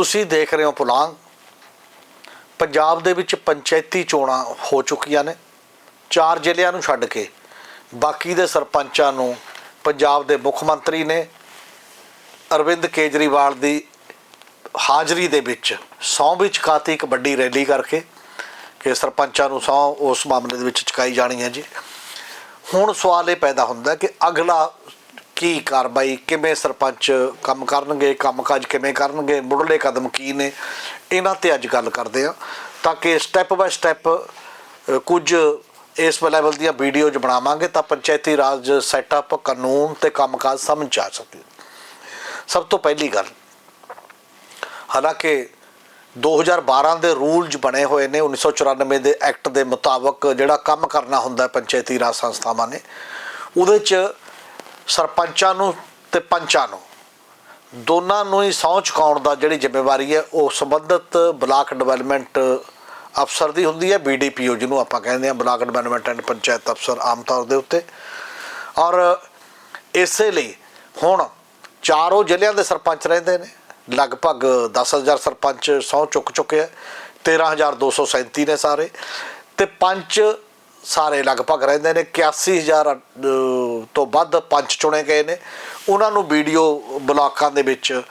ਤੁਸੀਂ ਦੇਖ ਰਹੇ ਹੋ ਪੁਲਾਂਗ। ਪੰਜਾਬ ਦੇ ਵਿੱਚ ਪੰਚਾਇਤੀ ਚੋਣਾਂ ਹੋ ਚੁੱਕੀਆਂ ਨੇ। ਚਾਰ ਜ਼ਿਲ੍ਹਿਆਂ ਨੂੰ ਛੱਡ ਕੇ ਬਾਕੀ ਦੇ ਸਰਪੰਚਾਂ ਨੂੰ ਪੰਜਾਬ ਦੇ ਮੁੱਖ ਮੰਤਰੀ ਨੇ ਅਰਵਿੰਦ ਕੇਜਰੀਵਾਲ ਦੀ ਹਾਜ਼ਰੀ ਦੇ ਵਿੱਚ ਸਹੁੰ ਵੀ ਚੁਕਾਤੀ ਇੱਕ ਵੱਡੀ ਰੈਲੀ ਕਰਕੇ ਕਿ ਸਰਪੰਚਾਂ ਨੂੰ ਸਹੁੰ ਉਸ ਮਾਮਲੇ ਦੇ ਵਿੱਚ ਚੁਕਾਈ ਜਾਣੀ ਹੈ ਜੀ। ਹੁਣ ਸਵਾਲ ਇਹ ਪੈਦਾ ਹੁੰਦਾ ਕਿ ਅਗਲਾ ਕੀ ਕਾਰਵਾਈ, ਕਿਵੇਂ ਸਰਪੰਚ ਕੰਮ ਕਰਨਗੇ, ਕੰਮਕਾਜ ਕਿਵੇਂ ਕਰਨਗੇ, ਮੁੱਢਲੇ ਕਦਮ ਕੀ ਨੇ, ਇਹਨਾਂ ਤੇ ਅੱਜ ਗੱਲ ਕਰਦੇ ਆ ਤਾਂ ਕਿ ਸਟੈਪ ਬਾਏ ਸਟੈਪ ਕੁਝ ਇਸ ਲੈਵਲ ਦੀਆਂ ਵੀਡੀਓਜ਼ ਬਣਾਵਾਂਗੇ, ਤਾਂ ਪੰਚਾਇਤੀ ਰਾਜ ਸੈਟਅਪ ਕਾਨੂੰਨ ਤੇ ਕੰਮਕਾਜ ਸਮਝ ਆ ਸਕੇ। ਸਭ ਤੋਂ ਪਹਿਲੀ ਗੱਲ, ਹਾਲਾਂਕਿ 2012 ਦੇ ਰੂਲਜ਼ ਬਣੇ ਹੋਏ ਨੇ 1994 ਦੇ ਐਕਟ ਦੇ ਮੁਤਾਬਕ ਜਿਹੜਾ ਕੰਮ ਕਰਨਾ ਹੁੰਦਾ ਪੰਚਾਇਤੀ ਰਾਜ ਸੰਸਥਾਵਾਂ ਨੇ, ਉਹਦੇ 'ਚ ਸਰਪੰਚਾਂ ਨੂੰ ਤੇ ਪੰਚਾਂ ਨੂੰ। ਦੋਨਾਂ ਨੂੰ ਹੀ ਸਹੁੰ ਚੁਕਾਉਣ ਦਾ ਜਿਹੜੀ ਜ਼ਿੰਮੇਵਾਰੀ ਹੈ, ਉਹ ਸੰਬੰਧਿਤ ਬਲਾਕ ਡਿਵੈਲਪਮੈਂਟ ਅਫਸਰ ਦੀ ਹੁੰਦੀ ਹੈ ਬੀਡੀਪੀਓ ਜਿਹਨੂੰ ਆਪਾਂ ਕਹਿੰਦੇ ਆ ਬਲਾਕ ਡਿਵੈਲਪਮੈਂਟ ਐਂਡ ਪੰਚਾਇਤ ਅਫਸਰ ਆਮ ਤੌਰ ਦੇ ਉੱਤੇ। ਔਰ ਇਸੇ ਲਈ ਹੁਣ ਚਾਰੋਂ ਜ਼ਿਲ੍ਹਿਆਂ ਦੇ ਸਰਪੰਚ ਰਹਿੰਦੇ ਨੇ, ਲਗਭਗ 10000 ਸਰਪੰਚ ਸਹੁੰ ਚੁੱਕ ਚੁੱਕੇ ਆ 13237 ਨੇ ਸਾਰੇ। ਤੇ ਪੰਚ ਸਾਰੇ ਲਗਭਗ ਰਹਿੰਦੇ ਨੇ 81000 ਅਹ, ਤੋਂ ਵੱਧ ਪੰਚ ਚੁਣੇ ਗਏ ਨੇ। ਉਹਨਾਂ ਨੂੰ ਵੀਡੀਓ ਬਲਾਕਾਂ ਦੇ ਵਿੱਚ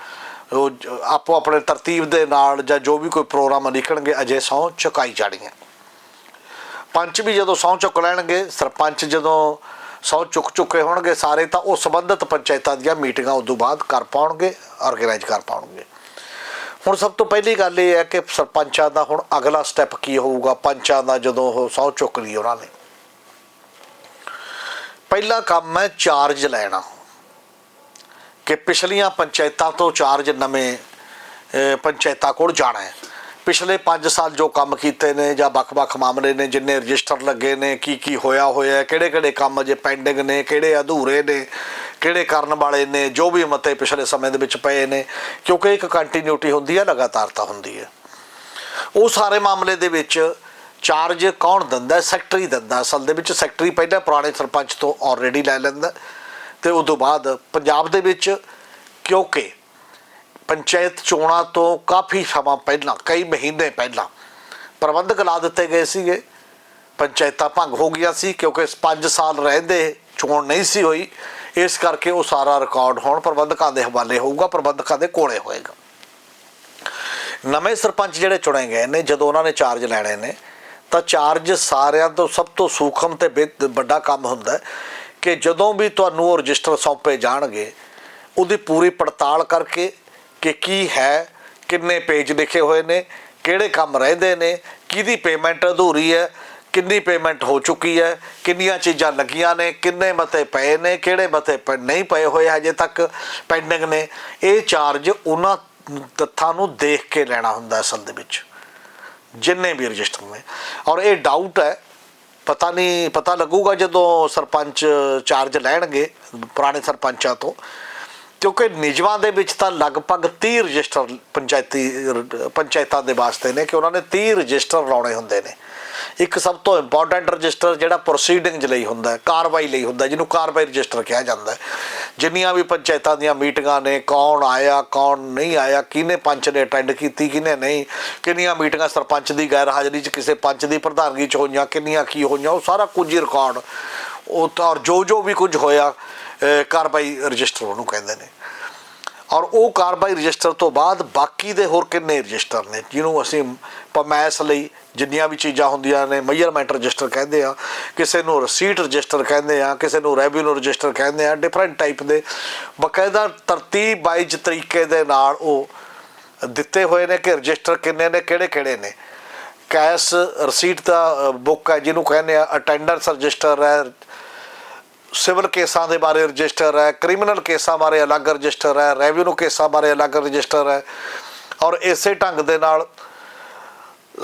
ਆਪੋ ਆਪਣੇ ਤਰਤੀਬ ਦੇ ਨਾਲ ਜਾਂ ਜੋ ਵੀ ਕੋਈ ਪ੍ਰੋਗਰਾਮ ਲਿਖਣਗੇ ਅਜੇ ਸਹੁੰ ਚੁਕਾਈ ਜਾਣੀ ਹੈ ਪੰਚ ਵੀ ਜਦੋਂ ਸਹੁੰ ਚੁੱਕ ਲੈਣਗੇ ਸਰਪੰਚ ਜਦੋਂ ਸਹੁੰ ਚੁੱਕ ਚੁੱਕੇ ਹੋਣਗੇ ਸਾਰੇ ਤਾਂ ਉਹ ਸੰਬੰਧਿਤ ਪੰਚਾਇਤਾਂ ਦੀਆਂ ਮੀਟਿੰਗਾਂ ਉਦੋਂ ਬਾਅਦ ਕਰ ਪਾਉਣਗੇ ਆਰਗੇਨਾਈਜ਼ ਕਰ ਪਾਉਣਗੇ। ਹੁਣ ਸਭ ਤੋਂ ਪਹਿਲੀ ਗੱਲ ਇਹ ਹੈ ਕਿ ਸਰਪੰਚਾਂ ਦਾ ਹੁਣ ਅਗਲਾ ਸਟੈਪ ਕੀ ਹੋਊਗਾ? ਪੰਚਾਂ ਦਾ ਜਦੋਂ ਉਹ ਸਹੁੰ ਚੁੱਕ ਲਈ ਉਹਨਾਂ ਨੇ। ਪਹਿਲਾ ਕੰਮ ਹੈ ਚਾਰਜ ਲੈਣਾ। ਕਿ ਪਿਛਲੀਆਂ ਪੰਚਾਇਤਾਂ ਤੋਂ ਚਾਰਜ ਨਵੇਂ ਪੰਚਾਇਤਾਂ ਕੋਲ ਜਾਣਾ ਹੈ। ਪਿਛਲੇ 5 ਸਾਲ ਜੋ ਕੰਮ ਕੀਤੇ ਨੇ ਜਾਂ ਵੱਖ-ਵੱਖ ਮਾਮਲੇ ਨੇ, ਜਿੰਨੇ ਰਜਿਸਟਰ ਲੱਗੇ ਨੇ ਕੀ ਕੀ ਹੋਇਆ ਹੋਇਆ ਕਿਹੜੇ-ਕਿਹੜੇ ਕੰਮ ਅਜੇ ਪੈਂਡਿੰਗ ਨੇ, ਕਿਹੜੇ ਅਧੂਰੇ ਨੇ ਕਿਹੜੇ ਕਰਨ ਵਾਲੇ ਨੇ, ਜੋ ਵੀ ਮਤੇ ਪਿਛਲੇ ਸਮੇਂ ਦੇ ਵਿੱਚ ਪਏ ਨੇ, ਕਿਉਂਕਿ ਇੱਕ ਕੰਟੀਨਿਊਟੀ ਹੁੰਦੀ ਹੈ ਲਗਾਤਾਰਤਾ ਹੁੰਦੀ ਹੈ। ਉਹ ਸਾਰੇ ਮਾਮਲੇ ਦੇ ਵਿੱਚ ਚਾਰਜ ਕੌਣ ਦਿੰਦਾ ਸੈਕਟਰੀ ਦਿੰਦਾ ਅਸਲ ਦੇ ਵਿੱਚ ਸੈਕਟਰੀ ਪਹਿਲਾਂ ਪੁਰਾਣੇ ਸਰਪੰਚ ਤੋਂ ਆਲਰੇਡੀ ਲੈ ਲੈਂਦਾ ਤੇ ਉਸ ਤੋਂ ਬਾਅਦ ਪੰਜਾਬ ਦੇ ਵਿੱਚ ਕਿਉਂਕਿ ਪੰਚਾਇਤ ਚੋਣਾਂ ਤੋਂ ਕਾਫੀ ਸਮਾਂ ਪਹਿਲਾਂ, ਕਈ ਮਹੀਨੇ ਪਹਿਲਾਂ ਪ੍ਰਬੰਧਕ ਲਾ ਦਿੱਤੇ ਗਏ ਸੀਗੇ। ਪੰਚਾਇਤਾਂ ਭੰਗ ਹੋ ਗਈਆਂ ਸੀ ਕਿਉਂਕਿ 5 ਸਾਲ ਰਹਿੰਦੇ, ਚੋਣ ਨਹੀਂ ਸੀ ਹੋਈ। ਇਸ ਕਰਕੇ ਉਹ ਸਾਰਾ ਰਿਕਾਰਡ ਹੁਣ ਪ੍ਰਬੰਧਕਾਂ ਦੇ ਹਵਾਲੇ ਹੋਊਗਾ, ਪ੍ਰਬੰਧਕਾਂ ਦੇ ਕੋਲੇ ਹੋਏਗਾ। ਨਵੇਂ ਸਰਪੰਚ ਜਿਹੜੇ ਚੁਣੇ ਗਏ ਨੇ, ਜਦੋਂ ਉਹਨਾਂ ਨੇ ਚਾਰਜ ਲੈਣੇ ਨੇ, ਤਾਂ ਚਾਰਜ ਸਾਰਿਆਂ ਤੋਂ ਸਭ ਤੋਂ ਸੂਖਮ ਤੇ ਬਿ- ਵੱਡਾ ਕੰਮ ਹੁੰਦਾ ਹੈ ਕਿ ਜਦੋਂ ਵੀ ਤੁਹਾਨੂੰ ਉਹ ਰਜਿਸਟਰ ਸੌਂਪੇ ਜਾਣਗੇ, ਉਹਦੀ ਪੂਰੀ ਪੜਤਾਲ ਕਰਕੇ ਕਿ ਕੀ ਹੈ, ਕਿੰਨੇ ਪੇਜ ਲਿਖੇ ਹੋਏ ਨੇ, ਕਿਹੜੇ ਕੰਮ ਰਹਿੰਦੇ ਨੇ, ਕਿਹਦੀ ਪੇਮੈਂਟ ਅਧੂਰੀ ਹੈ ਕਿੰਨੀ ਪੇਮੈਂਟ ਹੋ ਚੁੱਕੀ ਹੈ, ਕਿੰਨੀਆਂ ਚੀਜ਼ਾਂ ਲੱਗੀਆਂ ਨੇ, ਕਿੰਨੇ ਮਤੇ ਪਏ ਨੇ, ਕਿਹੜੇ ਮਤੇ ਪ- ਨਹੀਂ ਪਏ ਹੋਏ ਹਜੇ ਤੱਕ ਪੈਂਡਿੰਗ ਨੇ। ਇਹ ਚਾਰਜ ਉਹਨਾਂ ਤੱਥਾਂ ਨੂੰ ਦੇਖ ਕੇ ਲੈਣਾ ਹੁੰਦਾ ਅਸਲ ਦੇ ਵਿੱਚ। ਜਿੰਨੇ ਵੀ ਰਜਿਸਟਰ ਨੇ। ਔਰ ਇਹ ਡਾਊਟ ਹੈ, ਪਤਾ ਨਹੀਂ, ਪਤਾ ਲੱਗੂਗਾ ਜਦੋਂ ਸਰਪੰਚ ਚਾਰਜ ਲੈਣਗੇ, ਪੁਰਾਣੇ ਸਰਪੰਚਾਂ ਤੋਂ। ਕਿਉਂਕਿ ਨਿਜਵਾਂ ਦੇ ਵਿੱਚ ਤਾਂ ਲਗਭਗ 30 ਰਜਿਸਟਰ ਪੰਚਾਇਤੀ, ਪੰਚਾਇਤਾਂ ਦੇ ਵਾਸਤੇ ਨੇ ਕਿ ਉਹਨਾਂ ਨੇ 30 ਰਜਿਸਟਰ ਲਾਉਣੇ ਹੁੰਦੇ ਨੇ। ਇੱਕ ਸਭ ਤੋਂ ਇੰਪੋਰਟੈਂਟ ਰਜਿਸਟਰ ਜਿਹੜਾ ਪ੍ਰੋਸੀਡਿੰਗਸ ਲਈ ਹੁੰਦਾ ਹੈ, ਕਾਰਵਾਈ ਲਈ ਹੁੰਦਾ ਜਿਹਨੂੰ ਕਾਰਵਾਈ ਰਜਿਸਟਰ ਕਿਹਾ ਜਾਂਦਾ ਹੈ। ਜਿੰਨੀਆਂ ਵੀ ਪੰਚਾਇਤਾਂ ਦੀਆਂ ਮੀਟਿੰਗਾਂ ਨੇ, ਕੌਣ ਆਇਆ, ਕੌਣ ਨਹੀਂ ਆਇਆ, ਕਿਹਨੇ ਪੰਚ ਨੇ ਅਟੈਂਡ ਕੀਤੀ, ਕਿਹਨੇ ਨਹੀਂ, ਕਿੰਨੀਆਂ ਮੀਟਿੰਗਾਂ ਸਰਪੰਚ ਦੀ ਗੈਰ ਹਾਜ਼ਰੀ 'ਚ ਕਿਸੇ ਪੰਚ ਦੀ ਪ੍ਰਧਾਨਗੀ 'ਚ ਹੋਈਆਂ, ਕਿੰਨੀਆਂ ਕੀ ਹੋਈਆਂ, ਉਹ ਸਾਰਾ ਕੁਝ ਹੀ ਰਿਕਾਰਡ ਉਹ ਤਾਂ ਔਰ ਜੋ ਜੋ ਵੀ ਕੁਝ ਹੋਇਆ ਕਾਰਵਾਈ ਰਜਿਸਟਰ ਉਹਨੂੰ ਕਹਿੰਦੇ ਨੇ। ਔਰ ਉਹ ਕਾਰਵਾਈ ਰਜਿਸਟਰ ਤੋਂ ਬਾਅਦ ਬਾਕੀ ਦੇ ਹੋਰ ਕਿੰਨੇ ਰਜਿਸਟਰ ਨੇ, ਜਿਹਨੂੰ ਅਸੀਂ ਪਮੈਸ ਲਈ ਜਿੰਨੀਆਂ ਵੀ ਚੀਜ਼ਾਂ ਹੁੰਦੀਆਂ ਨੇ ਮੈਜ਼ਰਮੈਂਟ ਰਜਿਸਟਰ ਕਹਿੰਦੇ ਆ, ਕਿਸੇ ਨੂੰ ਰਸੀਟ ਰਜਿਸਟਰ ਕਹਿੰਦੇ ਆ, ਕਿਸੇ ਨੂੰ ਰੈਵਨਿਊ ਰਜਿਸਟਰ ਕਹਿੰਦੇ ਆ ਡਿਫਰੈਂਟ ਟਾਈਪ ਦੇ ਬਕਾਇਦਾ ਤਰਤੀਬ ਵਾਈਜ਼ ਤਰੀਕੇ ਦੇ ਨਾਲ ਉਹ ਦਿੱਤੇ ਹੋਏ ਨੇ ਕਿ ਰਜਿਸਟਰ ਕਿੰਨੇ ਨੇ, ਕਿਹੜੇ ਕਿਹੜੇ ਨੇ। ਕੈਸ਼ ਰਸੀਟ ਦਾ ਬੁੱਕ ਹੈ ਜਿਹਨੂੰ ਕਹਿੰਦੇ ਆ ਅਟੈਂਡੈਂਸ ਰਜਿਸਟਰ ਹੈ ਸਿਵਲ ਕੇਸਾਂ ਦੇ ਬਾਰੇ ਰਜਿਸਟਰ ਹੈ, ਕ੍ਰਿਮੀਨਲ ਕੇਸਾਂ ਬਾਰੇ ਅਲੱਗ ਰਜਿਸਟਰ ਹੈ ਰੈਵਨਿਊ ਕੇਸਾਂ ਬਾਰੇ ਅਲੱਗ ਰਜਿਸਟਰ ਹੈ ਔਰ ਇਸੇ ਢੰਗ ਦੇ ਨਾਲ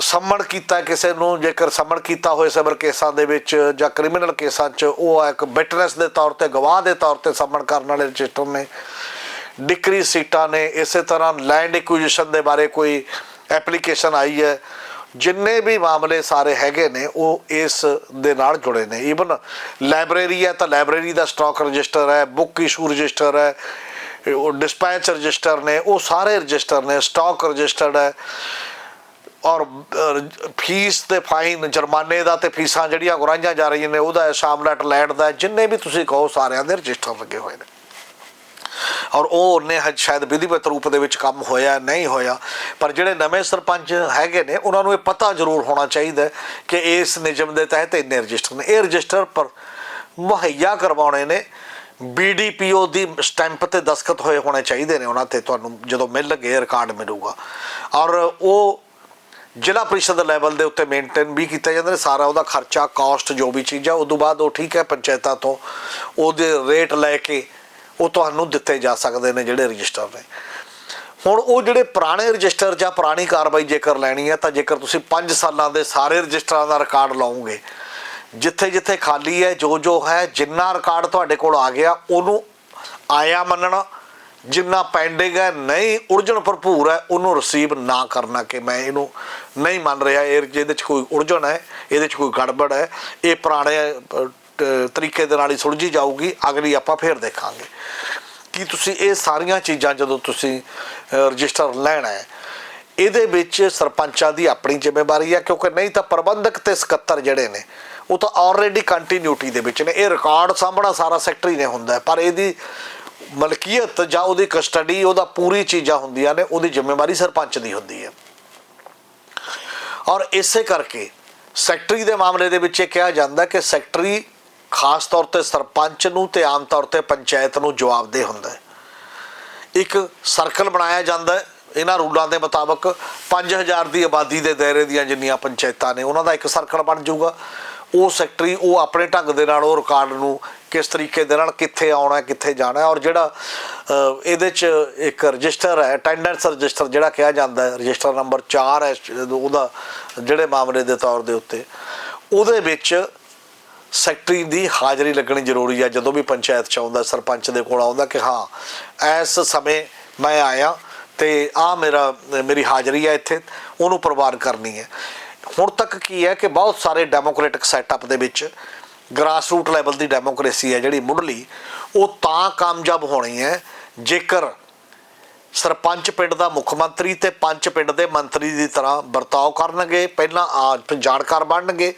ਸੰਮਣ ਕੀਤਾ ਕਿਸੇ ਨੂੰ, ਜੇਕਰ ਸੰਮਣ ਕੀਤਾ ਹੋਏ ਸਿਵਲ ਕੇਸਾਂ ਦੇ ਵਿੱਚ ਜਾਂ ਕ੍ਰਿਮੀਨਲ ਕੇਸਾਂ 'ਚ, ਉਹ ਇੱਕ ਵਿਟਨੈਸ ਦੇ ਤੌਰ ਤੇ, ਗਵਾਹ ਦੇ ਤੌਰ ਤੇ ਸੰਮਣ ਕਰਨ ਵਾਲੇ ਰਜਿਸਟਰ ਨੇ। ਡਿਕਰੀ ਸੀਟਾਂ ਨੇ, ਇਸੇ ਤਰ੍ਹਾਂ ਲੈਂਡ ਐਕੁਜੀਸ਼ਨ ਦੇ ਬਾਰੇ ਕੋਈ ਐਪਲੀਕੇਸ਼ਨ ਆਈ ਹੈ। ਜਿੰਨੇ ਵੀ ਮਾਮਲੇ ਸਾਰੇ ਹੈਗੇ ਨੇ, ਉਹ ਇਸ ਦੇ ਨਾਲ ਜੁੜੇ ਨੇ। ਈਵਨ ਲਾਇਬ੍ਰੇਰੀ ਹੈ ਤਾਂ ਲਾਇਬ੍ਰੇਰੀ ਦਾ ਸਟਾਕ ਰਜਿਸਟਰ ਹੈ ਬੁੱਕ ਇਸ਼ੂ ਰਜਿਸਟਰ ਹੈ, ਉਹ ਡਿਸਪੈਚ ਰਜਿਸਟਰ ਨੇ, ਉਹ ਸਾਰੇ ਰਜਿਸਟਰ ਨੇ ਸਟਾਕ ਰਜਿਸਟਰਡ ਹੈ। ਔਰ ਫੀਸ ਤੇ ਫਾਈਨ ਜੁਰਮਾਨੇ ਦਾ ਤੇ ਫੀਸਾਂ ਜਿਹੜੀਆਂ ਗੁਰਾਈਆਂ ਜਾ ਰਹੀਆਂ ਨੇ, ਉਹਦਾ ਸ਼ਾਮਲਟ ਲੈਂਡ ਦਾ ਜਿੰਨੇ ਵੀ ਤੁਸੀਂ ਕਹੋ ਸਾਰਿਆਂ ਦੇ ਰਜਿਸਟਰ ਲੱਗੇ ਹੋਏ ਨੇ। ਔਰ ਉਹ ਉਹਨੇ ਹਜੇ ਸ਼ਾਇਦ ਵਿਧੀਵਤ ਰੂਪ ਦੇ ਵਿੱਚ ਕੰਮ ਹੋਇਆ, ਨਹੀਂ ਹੋਇਆ। ਪਰ ਜਿਹੜੇ ਨਵੇਂ ਸਰਪੰਚ ਹੈਗੇ ਨੇ, ਉਹਨਾਂ ਨੂੰ ਇਹ ਪਤਾ ਜ਼ਰੂਰ ਹੋਣਾ ਚਾਹੀਦਾ ਕਿ ਇਸ ਨਿਯਮ ਦੇ ਤਹਿਤ ਇੰਨੇ ਰਜਿਸਟਰ ਨੇ। ਇਹ ਰਜਿਸਟਰ ਪਰ ਮੁਹੱਈਆ ਕਰਵਾਉਣੇ ਨੇ। ਬੀਡੀਪੀਓ ਦੀ ਸਟੈਂਪ ਤੇ ਦਸਖਤ ਹੋਏ ਹੋਣੇ ਚਾਹੀਦੇ ਨੇ। ਉਹਨਾਂ ਤੇ ਤੁਹਾਨੂੰ ਜਦੋਂ ਮਿਲਣਗੇ ਰਿਕਾਰਡ ਮਿਲੂਗਾ। ਔਰ ਉਹ ਜ਼ਿਲ੍ਹਾ ਪ੍ਰੀਸ਼ਦ ਲੈਵਲ ਦੇ ਉੱਤੇ ਮੇਨਟੇਨ ਵੀ ਕੀਤਾ ਜਾਂਦਾ ਹੈ ਸਾਰਾ ਉਹਦਾ ਖਰਚਾ ਕਾਸਟ ਜੋ ਵੀ ਚੀਜ਼ਾਂ ਆ ਉਸ ਤੋਂ ਬਾਅਦ ਉਹ ਠੀਕ ਹੈ ਪੰਚਾਇਤਾਂ ਤੋਂ। ਉਹਦੇ ਰੇਟ ਲੈ ਕੇ ਉਹ ਤੁਹਾਨੂੰ ਦਿੱਤੇ ਜਾ ਸਕਦੇ ਨੇ ਜਿਹੜੇ ਰਜਿਸਟਰ ਨੇ। ਹੁਣ ਉਹ ਜਿਹੜੇ ਪੁਰਾਣੇ ਰਜਿਸਟਰ ਜਾਂ ਪੁਰਾਣੀ ਕਾਰਵਾਈ ਜੇਕਰ ਲੈਣੀ ਹੈ, ਤਾਂ ਜੇਕਰ ਤੁਸੀਂ 5 ਸਾਲਾਂ ਦੇ ਸਾਰੇ ਰਜਿਸਟਰਾਂ ਦਾ ਰਿਕਾਰਡ ਲਾਓਗੇ ਜਿੱਥੇ ਜਿੱਥੇ ਖਾਲੀ ਹੈ ਜੋ ਜੋ ਹੈ, ਜਿੰਨਾ ਰਿਕਾਰਡ ਤੁਹਾਡੇ ਕੋਲ ਆ ਗਿਆ, ਉਹਨੂੰ ਆਇਆ ਮੰਨਣਾ। ਜਿੰਨਾ ਪੈਂਡਿੰਗ ਹੈ, ਨਹੀਂ ਉਲਝਣ ਭਰਪੂਰ ਹੈ, ਉਹਨੂੰ ਰਿਸੀਵ ਨਾ ਕਰਨਾ ਕਿ ਮੈਂ ਇਹਨੂੰ ਨਹੀਂ ਮੰਨ ਰਿਹਾ। ਇਹ ਜਿਹਦੇ ਚ ਕੋਈ ਉਲਝਣ ਹੈ, ਇਹਦੇ ਚ ਕੋਈ ਗੜਬੜ ਹੈ, ਇਹ ਪੁਰਾਣੇ ਤਰੀਕੇ ਦੇ ਨਾਲ ਹੀ ਸੁਲਝੀ ਜਾਊਗੀ, ਅਗਲੀ ਆਪਾਂ ਫੇਰ ਦੇਖਾਂਗੇ। ਕਿ ਤੁਸੀਂ ਇਹ ਸਾਰੀਆਂ ਚੀਜ਼ਾਂ ਜਦੋਂ ਤੁਸੀਂ ਰਜਿਸਟਰ ਲੈਣਾ ਹੈ ਇਹਦੇ ਵਿੱਚ ਸਰਪੰਚਾਂ ਦੀ ਆਪਣੀ ਜ਼ਿੰਮੇਵਾਰੀ ਹੈ ਕਿਉਂਕਿ ਨਹੀਂ ਤਾਂ ਪ੍ਰਬੰਧਕ ਤੇ ਸਕੱਤਰ ਜਿਹੜੇ ਨੇ, ਉਹ ਤਾਂ ਆਲਰੇਡੀ ਕੰਟੀਨਿਊਟੀ ਦੇ ਵਿੱਚ ਨੇ। ਇਹ ਰਿਕਾਰਡ ਸਾਂਭਣਾ ਸਾਰਾ ਸੈਕਟਰੀ ਨੇ ਹੁੰਦਾ ਪਰ ਇਹਦੀ ਮਲਕੀਅਤ ਜਾਂ ਉਹਦੀ ਕਸਟਡੀ ਉਹਦਾ ਪੂਰੀ ਚੀਜ਼ਾਂ ਹੁੰਦੀਆਂ ਨੇ, ਉਹਦੀ ਜ਼ਿੰਮੇਵਾਰੀ ਸਰਪੰਚ ਦੀ ਹੁੰਦੀ ਹੈ। ਔਰ ਇਸੇ ਕਰਕੇ ਸੈਕਟਰੀ ਦੇ ਮਾਮਲੇ ਦੇ ਵਿੱਚ ਇਹ ਕਿਹਾ ਜਾਂਦਾ ਕਿ ਸੈਕਟਰੀ ਖਾਸ ਤੌਰ ਤੇ ਸਰਪੰਚ ਨੂੰ ਤੇ ਆਮ ਤੌਰ ਤੇ ਪੰਚਾਇਤ ਨੂੰ ਜਵਾਬਦੇਹ ਹੁੰਦਾ ਹੈ। ਇੱਕ ਸਰਕਲ ਬਣਾਇਆ ਜਾਂਦਾ ਹੈ। ਇਹਨਾਂ ਰੂਲਾਂ ਦੇ ਮੁਤਾਬਕ 5000 ਦੀ ਆਬਾਦੀ ਦੇ ਦਾਇਰੇ ਦੀਆਂ ਜਿੰਨੀਆਂ ਪੰਚਾਇਤਾਂ ਨੇ, ਉਹਨਾਂ ਦਾ ਇੱਕ ਸਰਕਲ ਬਣ ਜਾਊਗਾ। ਉਹ ਸੈਕਟਰੀ, ਉਹ ਆਪਣੇ ਢੰਗ ਦੇ ਨਾਲ, ਉਹ ਰਿਕਾਰਡ ਨੂੰ ਕਿਸ ਤਰੀਕੇ ਦੇ ਨਾਲ ਕਿੱਥੇ ਆਉਣਾ, ਕਿੱਥੇ ਜਾਣਾ ਔਰ ਜਿਹੜਾ ਇਹਦੇ ਚ ਇੱਕ ਰਜਿਸਟਰ ਹੈ ਅਟੈਂਡੈਂਸ ਰਜਿਸਟਰ ਜਿਹੜਾ ਕਿਹਾ ਜਾਂਦਾ ਹੈ, ਰਜਿਸਟਰ ਨੰਬਰ 4 ਹੈ, ਉਹਦਾ, ਜਿਹੜੇ ਮਾਮਲੇ ਦੇ ਤੌਰ ਦੇ ਉੱਤੇ। ਉਹਦੇ ਵਿੱਚ ਸੈਕਟਰੀ ਦੀ ਹਾਜ਼ਰੀ ਲੱਗਣੀ ਜ਼ਰੂਰੀ ਹੈ ਜਦੋਂ ਵੀ ਪੰਚਾਇਤ ਚ ਆਉਂਦਾ, ਸਰਪੰਚ ਦੇ ਕੋਲ ਆਉਂਦਾ ਕਿ ਹਾਂ, ਇਸ ਸਮੇਂ ਮੈਂ ਆਇਆ ਤੇ ਆ ਮੇਰਾ, ਮੇਰੀ ਹਾਜ਼ਰੀ ਹੈ ਇੱਥੇ, ਉਹਨੂੰ ਪ੍ਰਵਾਨ ਕਰਨੀ ਹੈ। ਹੁਣ ਤੱਕ ਕੀ ਹੈ ਕਿ ਬਹੁਤ ਸਾਰੇ ਡੈਮੋਕ੍ਰੈਟਿਕ ਸੈਟਅਪ ਦੇ ਵਿੱਚ ਗ੍ਰਾਸ ਰੂਟ ਲੈਵਲ ਦੀ ਡੈਮੋਕ੍ਰੇਸੀ ਹੈ ਜਿਹੜੀ ਮੁੱਢਲੀ, ਉਹ ਤਾਂ ਕਾਮਯਾਬ ਹੋਣੀ ਹੈ, ਜੇਕਰ ਸਰਪੰਚ ਪਿੰਡ ਦਾ ਮੁੱਖ ਮੰਤਰੀ ਤੇ ਪੰਚ ਪਿੰਡ ਦੇ ਮੰਤਰੀ ਦੀ ਤਰ੍ਹਾਂ ਵਰਤਾਓ ਕਰਨਗੇ, ਪਹਿਲਾਂ ਆ ਜਾਣਕਾਰ ਬਣਨਗੇ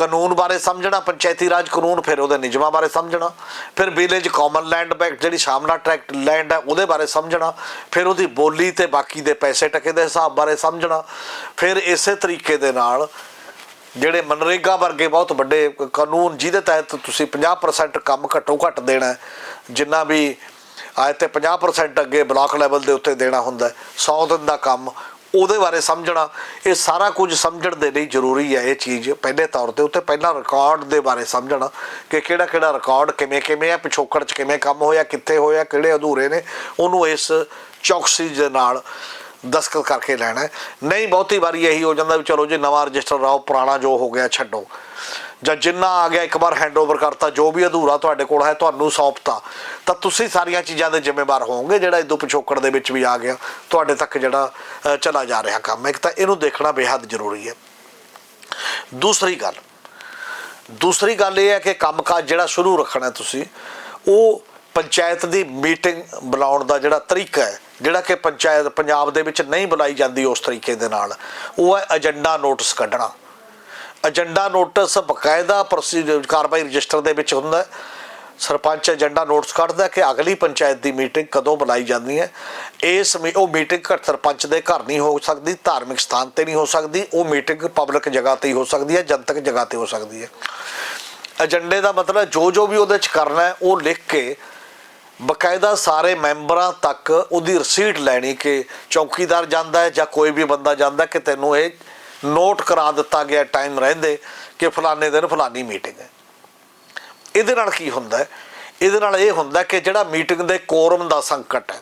ਕਾਨੂੰਨ ਬਾਰੇ ਸਮਝਣਾ ਪੰਚਾਇਤੀ ਰਾਜ ਕਾਨੂੰਨ ਫਿਰ ਉਹਦੇ ਨਿਯਮਾਂ ਬਾਰੇ ਸਮਝਣਾ ਫਿਰ ਵਿਲੇਜ ਕਾਮਨ ਲੈਂਡ ਬੈਕ ਜਿਹੜੀ ਸਾਹਮਣਾ ਟਰੈਕਟ ਲੈਂਡ ਹੈ ਉਹਦੇ ਬਾਰੇ ਸਮਝਣਾ ਫਿਰ ਉਹਦੀ ਬੋਲੀ ਤੇ ਬਾਕੀ ਦੇ ਪੈਸੇ ਟਕੇ ਦੇ ਹਿਸਾਬ ਬਾਰੇ ਸਮਝਣਾ ਫਿਰ ਇਸੇ ਤਰੀਕੇ ਦੇ ਨਾਲ ਜਿਹੜੇ ਮਨਰੇਗਾ ਵਰਗੇ ਬਹੁਤ ਵੱਡੇ ਕਾਨੂੰਨ ਜਿਹਦੇ ਤਹਿਤ ਤੁਸੀਂ 50% ਕੰਮ ਘੱਟੋ ਘੱਟ ਦੇਣਾ ਜਿੰਨਾ ਵੀ ਆਏ ਤੇ 50% ਅੱਗੇ ਬਲਾਕ ਲੈਵਲ ਦੇ ਉੱਤੇ ਦੇਣਾ ਹੁੰਦਾ ਹੈ, 100 ਦਿਨ ਦਾ ਕੰਮ ਉਹਦੇ ਬਾਰੇ ਸਮਝਣਾ, ਇਹ ਸਾਰਾ ਕੁਝ ਸਮਝਣ ਦੇ ਲਈ ਜ਼ਰੂਰੀ ਹੈ ਇਹ ਚੀਜ਼ ਪਹਿਲੇ ਤੌਰ ਤੇ ਉੱਤੇ ਪਹਿਲਾਂ ਰਿਕਾਰਡ ਦੇ ਬਾਰੇ ਸਮਝਣਾ ਕਿ ਕਿਹੜਾ ਕਿਹੜਾ ਰਿਕਾਰਡ ਕਿਵੇਂ ਕਿਵੇਂ ਹੈ ਪਿਛੋਕੜ ਚ ਕਿਵੇਂ ਕੰਮ ਹੋਇਆ, ਕਿੱਥੇ ਹੋਇਆ, ਕਿਹੜੇ ਅਧੂਰੇ ਨੇ, ਉਹਨੂੰ ਇਸ ਚੌਕਸੀ ਦੇ ਨਾਲ ਦਸਤਖਤ ਕਰਕੇ ਲੈਣਾ ਨਹੀਂ, ਬਹੁਤੀ ਵਾਰੀ ਇਹੀ ਹੋ ਜਾਂਦਾ ਵੀ ਚਲੋ ਜੇ ਨਵਾਂ ਰਜਿਸਟਰ ਲਾਓ, ਪੁਰਾਣਾ ਜੋ ਹੋ ਗਿਆ, ਛੱਡੋ। ਜਾਂ ਜਿੰਨਾ ਆ ਗਿਆ ਇੱਕ ਵਾਰ ਹੈਂਡਓਵਰ ਕਰਤਾ, ਜੋ ਵੀ ਅਧੂਰਾ ਤੁਹਾਡੇ ਕੋਲ ਹੈ, ਤੁਹਾਨੂੰ ਸੌਂਪਤਾ, ਤਾਂ ਤੁਸੀਂ ਸਾਰੀਆਂ ਚੀਜ਼ਾਂ ਦੇ ਜ਼ਿੰਮੇਵਾਰ ਹੋਵੋਗੇ, ਜਿਹੜਾ ਇਦੋਂ ਪਿਛੋਕੜ ਦੇ ਵਿੱਚ ਵੀ ਆ ਗਿਆ, ਤੁਹਾਡੇ ਤੱਕ ਜਿਹੜਾ ਚਲਾ ਜਾ ਰਿਹਾ ਕੰਮ। ਇੱਕ ਤਾਂ ਇਹਨੂੰ ਦੇਖਣਾ ਬੇहद ਜ਼ਰੂਰੀ ਹੈ। ਦੂਸਰੀ ਗੱਲ ਦੂਸਰੀ ਗੱਲ ਇਹ ਹੈ ਕਿ ਕੰਮਕਾਜ ਜਿਹੜਾ ਸ਼ੁਰੂ ਰੱਖਣਾ ਤੁਸੀਂ, ਉਹ ਪੰਚਾਇਤ ਦੀ ਮੀਟਿੰਗ ਬੁਲਾਉਣ ਦਾ ਜਿਹੜਾ ਤਰੀਕਾ ਹੈ, ਜਿਹੜਾ ਕਿ ਪੰਚਾਇਤ ਪੰਜਾਬ ਦੇ ਵਿੱਚ ਨਹੀਂ ਬੁਲਾਈ ਜਾਂਦੀ ਉਸ ਤਰੀਕੇ ਦੇ ਨਾਲ, ਉਹ ਹੈ ਏਜੰਡਾ ਨੋਟਿਸ ਕੱਢਣਾ। ਏਜੰਡਾ ਨੋਟਿਸ ਬਕਾਇਦਾ ਪ੍ਰੋਸੀਜਰ ਕਾਰਵਾਈ ਰਜਿਸਟਰ ਦੇ ਵਿੱਚ ਹੁੰਦਾ ਸਰਪੰਚ ਏਜੰਡਾ ਨੋਟਿਸ ਕੱਢਦਾ ਕਿ ਅਗਲੀ ਪੰਚਾਇਤ ਦੀ ਮੀਟਿੰਗ ਕਦੋਂ ਬੁਲਾਈ ਜਾਂਦੀ ਹੈ। ਇਸ ਉਹ ਮੀਟਿੰਗ ਘਰ ਸਰਪੰਚ ਦੇ ਘਰ ਨਹੀਂ ਹੋ ਸਕਦੀ, ਧਾਰਮਿਕ ਸਥਾਨ ਤੇ ਨਹੀਂ ਹੋ ਸਕਦੀ। ਉਹ ਮੀਟਿੰਗ ਪਬਲਿਕ ਜਗ੍ਹਾ ਤੇ ਹੀ ਹੋ ਸਕਦੀ ਹੈ, ਜਨਤਕ ਜਗ੍ਹਾ ਤੇ ਹੋ ਸਕਦੀ ਹੈ। ਏਜੰਡੇ ਦਾ ਮਤਲਬ ਜੋ ਜੋ ਵੀ ਉਹਦੇ ਚ ਕਰਨਾ ਹੈ, ਉਹ ਲਿਖ ਕੇ ਬਕਾਇਦਾ ਸਾਰੇ ਮੈਂਬਰਾਂ ਤੱਕ ਉਹਦੀ ਰਸੀਟ ਲੈਣੀ ਕਿ ਚੌਕੀਦਾਰ ਜਾਂਦਾ ਹੈ ਜਾਂ ਕੋਈ ਵੀ ਬੰਦਾ ਜਾਂਦਾ ਕਿ ਤੈਨੂੰ ਇਹ ਨੋਟ ਕਰਾ ਦਿੱਤਾ ਗਿਆ ਟਾਈਮ ਰਹਿੰਦੇ ਕਿ ਫਲਾਣੇ ਦਿਨ ਫਲਾਨੀ ਮੀਟਿੰਗ ਹੈ। ਇਹਦੇ ਨਾਲ ਕੀ ਹੁੰਦਾ ਇਹਦੇ ਨਾਲ ਇਹ ਹੁੰਦਾ ਕਿ ਜਿਹੜਾ ਮੀਟਿੰਗ ਦੇ ਕੋਰਮ ਦਾ ਸੰਕਟ ਹੈ,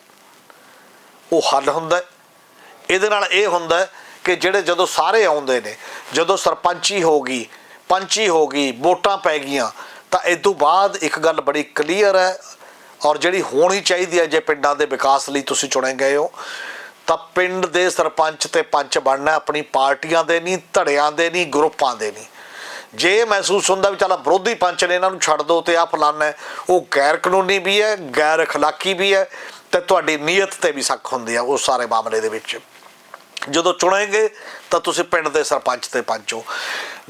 ਉਹ ਹੱਲ ਹੁੰਦਾ ਇਹਦੇ ਨਾਲ ਇਹ ਹੁੰਦਾ ਕਿ ਜਿਹੜੇ ਜਦੋਂ ਸਾਰੇ ਆਉਂਦੇ ਨੇ, ਜਦੋਂ ਸਰਪੰਚੀ ਹੋ ਗਈ, ਪੰਚੀ ਹੋ ਗਈ, ਵੋਟਾਂ ਪੈ ਗਈਆਂ, ਤਾਂ ਇਸ ਤੋਂ ਬਾਅਦ ਇੱਕ ਗੱਲ ਬੜੀ ਕਲੀਅਰ ਹੈ ਔਰ ਜਿਹੜੀ ਹੋਣੀ ਚਾਹੀਦੀ ਹੈ ਜੇ ਪਿੰਡਾਂ ਦੇ ਵਿਕਾਸ ਲਈ ਤੁਸੀਂ ਚੁਣੇ ਗਏ ਹੋ ਤਾਂ ਪਿੰਡ ਦੇ ਸਰਪੰਚ ਤੇ ਪੰਚ ਬਣਨਾ, ਆਪਣੀ ਪਾਰਟੀਆਂ ਦੇ ਨਹੀਂ, ਧੜਿਆਂ ਦੇ ਨਹੀਂ, ਗਰੁੱਪਾਂ ਦੇ ਨਹੀਂ। ਜੇ ਮਹਿਸੂਸ ਹੁੰਦਾ ਵੀ ਚਲ ਵਿਰੋਧੀ ਪੰਚ ਨੇ ਇਹਨਾਂ ਨੂੰ ਛੱਡ ਦੋ ਤੇ ਆ ਫਲਾਨਾ ਉਹ ਗੈਰ ਕਾਨੂੰਨੀ ਵੀ ਹੈ, ਗੈਰ اخਲਾਕੀ ਵੀ ਹੈ, ਤੇ ਤੁਹਾਡੀ ਨੀਅਤ ਤੇ ਵੀ ਸ਼ੱਕ ਹੁੰਦੀ ਆ ਉਹ ਸਾਰੇ ਮਾਮਲੇ ਦੇ ਵਿੱਚ। ਜਦੋਂ ਚੁਣੇਗੇ ਤਾਂ ਤੁਸੀਂ ਪਿੰਡ ਦੇ ਸਰਪੰਚ ਤੇ ਪੰਚੋ